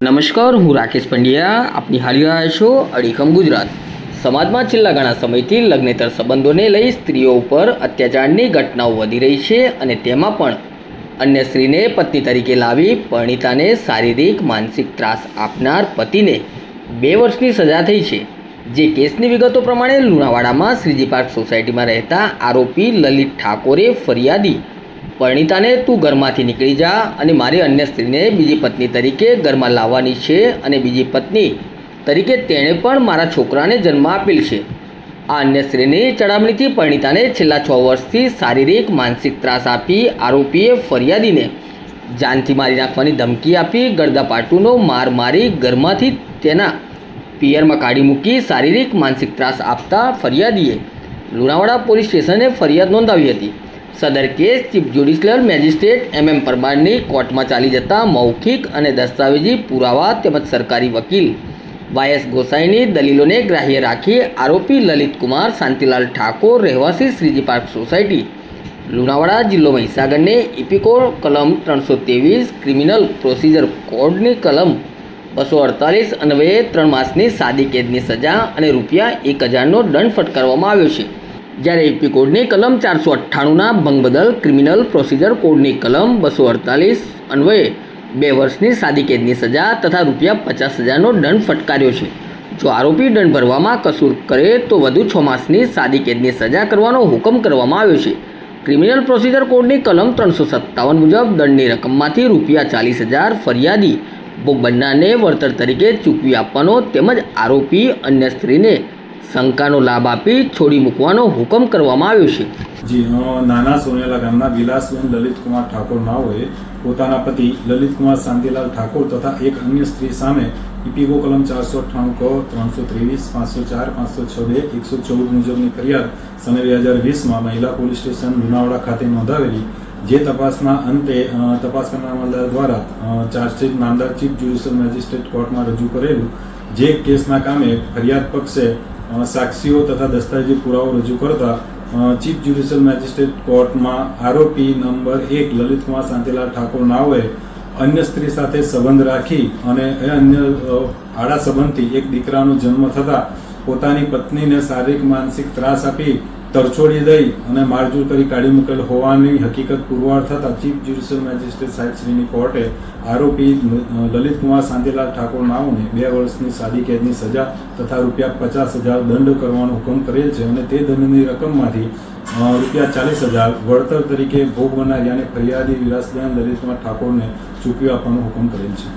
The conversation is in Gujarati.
નમસ્કાર, હું રાકેશ પંડ્યા. આપની હાલી રહ્યા છો અડીખમ ગુજરાત. સમાજમાં છેલ્લા ઘણા સમયથી લગ્નેતર સંબંધોને લઈ સ્ત્રીઓ ઉપર અત્યાચારની ઘટનાઓ વધી રહી છે અને તેમાં પણ અન્ય સ્ત્રીને પત્ની તરીકે લાવી પરણિતાને શારીરિક, માનસિક ત્રાસ આપનાર પતિને બે વર્ષની સજા થઈ છે. જે કેસની વિગતો પ્રમાણે લુણાવાડામાં શ્રીજી પાર્ક સોસાયટીમાં રહેતા આરોપી લલિત ઠાકોરે ફરિયાદી પરણિતાને તું ઘરમાંથી નીકળી જા અને મારી અન્ય સ્ત્રીને બીજી પત્ની તરીકે ઘરમાં લાવવાની છે અને બીજી પત્ની તરીકે તેણે પણ મારા છોકરાને જન્મ આપેલ છે. આ અન્ય સ્ત્રીની ચડામણીથી પરણિતાને છેલ્લા છ વર્ષથી શારીરિક, માનસિક ત્રાસ આપી આરોપીએ ફરિયાદીને જાનથી મારી નાખવાની ધમકી આપી, ગળદાપાટુનો માર મારી ઘરમાંથી તેના પિયરમાં કાઢી મૂકી શારીરિક, માનસિક ત્રાસ આપતા ફરિયાદીએ લુણાવાડા પોલીસ સ્ટેશને ફરિયાદ નોંધાવી હતી. સદર case chief judicial magistrate M M પરમારની કોર્ટમાં ચાલી જતા મૌખિક અને દસ્તાવેજી પુરાવા તેમજ સરકારી વકીલ. વાયએસ ગોસાઈની દલીલોને ગ્રાહ્ય રાખી આરોપી લલિતકુમાર શાંતિલાલ ઠાકોર, રહેવાસી શ્રીજી પાર્ક સોસાયટી, લુણાવાડા જિલ્લો મહીસાગરને ઇપિકો કલમ ત્રણસો ત્રેવીસ ક્રિમિનલ પ્રોસિજર કોડની કલમ બસો અડતાલીસ અન્વયે ત્રણ માસની સાદી કેદની સજા અને રૂપિયા એક હજારનો દંડ ફટકારવામાં આવ્યો છે. જ્યારે એપી કોડની કલમ ચારસો અઠ્ઠાણુંના ભંગ બદલ ક્રિમિનલ પ્રોસિજર કોડની કલમ બસો અડતાલીસ અન્વયે બે વર્ષની સાદી કેદની સજા તથા રૂપિયા પચાસ હજારનો દંડ ફટકાર્યો છે. જો આરોપી દંડ ભરવામાં કસૂર કરે તો વધુ છ માસની સાદી કેદની સજા કરવાનો હુકમ કરવામાં આવ્યો છે. ક્રિમિનલ પ્રોસિજર કોડની કલમ ત્રણસો સત્તાવન મુજબ દંડની રકમમાંથી રૂપિયા ચાલીસ હજાર ફરિયાદી ભોગ બન્નાને વળતર તરીકે ચૂકવી આપવાનો તેમજ આરોપી અન્ય સ્ત્રીને શંકાનો લાભ આપી છોડી મૂકવાનો હુકમ કરવામાં આવ્યો છે. જી નાના સોનેલા ગામના વિલાસબેન લલિતકુમાર ઠાકોર નાઓએ પોતાના પતિ લલિતકુમાર શાંતિલાલ ઠાકોર તથા એક અન્ય સ્ત્રી સામે ઇપીગો કલમ ચારસો અઠ્ઠાણું ક, ત્રણસો ત્રેવીસ, પાંચસો ચાર, પાંચસો છ બે, એકસો ચૌદ મુજબની ફરિયાદ સને બે હજાર વીસમાં મહિલા પોલીસ સ્ટેશન લુણાવાડા ખાતે નોંધાવેલી, જે તપાસના અંતે તપાસ કરનાર અમલદાર દ્વારા ચાર્જશીટ નામદાર ચીફ જ્યુડિશિયલ મેજિસ્ટ્રેટ કોર્ટમાં રજૂ કરેલું, જે કેસના કામે ફરિયાદ પક્ષે સાક્ષીઓ તથા દસ્તાવેજી પુરાવો રજૂ કરતા ચીફ જ્યુડિશિયલ મેજિસ્ટ્રેટ કોર્ટમાં આરોપી નંબર એક લલિતકુમાર શાંતિલાલ ઠાકોર નાઓએ અન્ય સ્ત્રી સાથે સંબંધ રાખી અને એ અન્ય આડા સંબંધથી એક દીકરાનો જન્મ થતાં પોતાની પત્નીને શારીરિક માનસિક ત્રાસ આપી તરછોડી દઈ અને મારઝૂડ કરી કાઢી મૂકેલ હોવાની હકીકત પુરવાર થતાં ચીફ જ્યુડિશિયલ મેજિસ્ટ્રેટ સાહેબશ્રીની કોર્ટે આરોપી લલિતકુમાર શાંતિલાલ ઠાકોર નાઓને બે વર્ષની સાદી કેદની સજા તથા રૂપિયા પચાસ હજાર દંડ કરવાનો હુકમ કરેલ છે અને તે દંડની રકમમાંથી રૂપિયા ચાલીસ હજાર વળતર તરીકે ભોગ બનાવ્યા અને ફરિયાદી વિલાસબેન લલિતકુમાર ઠાકોરને ચૂકવી આપવાનો હુકમ કરેલ છે.